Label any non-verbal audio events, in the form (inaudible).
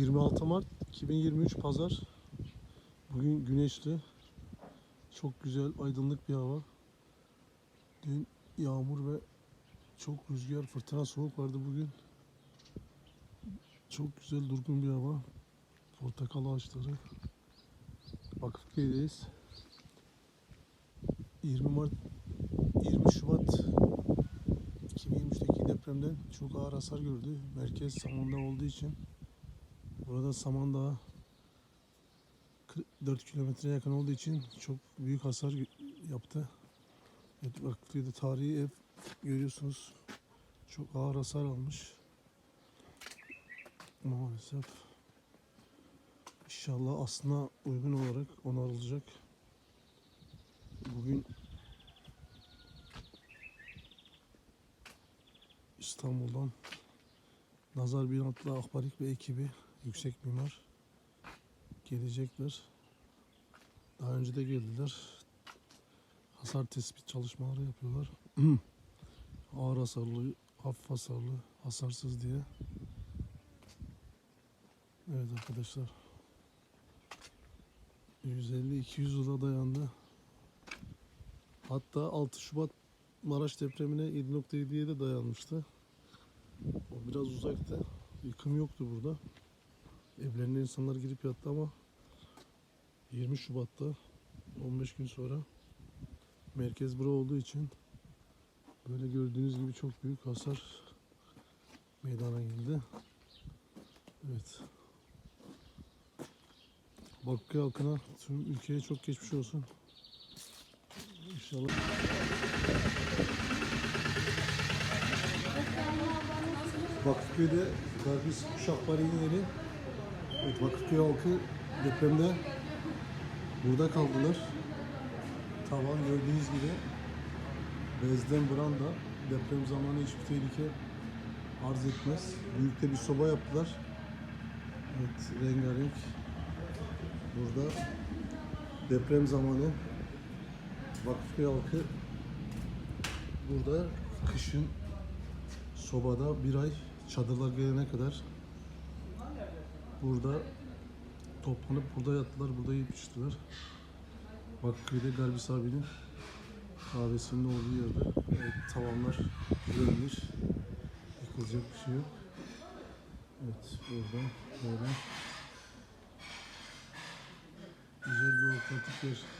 26 Mart 2023 Pazar. Bugün güneşli. Çok güzel, aydınlık bir hava. Dün yağmur ve çok rüzgar, fırtına, soğuk vardı bugün. Çok güzel, durgun bir hava. Portakal ağaçları. Vakıfköy'deyiz. 20 Mart 20 Şubat 2023'teki depremden çok ağır hasar gördü. Merkez Samandağ olduğu için burada Samandağ 4 kilometreye yakın olduğu için çok büyük hasar yaptı. Evet, Vakıfköy'de tarihi ev görüyorsunuz. Çok ağır hasar almış. Maalesef. İnşallah aslına uygun olarak onarılacak. Bugün İstanbul'dan Nazar Binatlı Akbarik ve ekibi yüksek mimar gelecekler. Daha önce de geldiler. Hasar tespit çalışmaları yapıyorlar. (clears throat) Ağır hasarlı, hafif hasarlı, hasarsız diye. Evet arkadaşlar. 150-200 yıla dayandı. Hatta 6 Şubat Maraş depremine 7.7'ye de dayanmıştı. O biraz uzaktı. Yıkım yoktu burada. Evlerine insanlar girip yattı ama 20 Şubat'ta 15 gün sonra merkez bura olduğu için böyle gördüğünüz gibi çok büyük hasar meydana geldi. Evet. Bakü halkına tüm ülkeye çok geçmiş olsun. İnşallah. Vakıfköy'de Garbis Uşak Bari'nin yeri. Evet, Vakıfköy halkı depremde burada kaldılar. Tavan gördüğünüz gibi bezden branda deprem zamanı hiçbir tehlike arz etmez. Büyük de bir soba yaptılar. Evet, rengarenk. Burada deprem zamanı Vakıfköy halkı burada kışın sobada bir ay çadırlar gelene kadar burada toplanıp burada yattılar, burada yiyip içtiler. Vakıfköy'de Garbis abinin kahvesinin olduğu yerde evet, tavanlar görülmüş. Yıkılacak bir şey yok. Evet, burada böyle güzel bir otantik yer.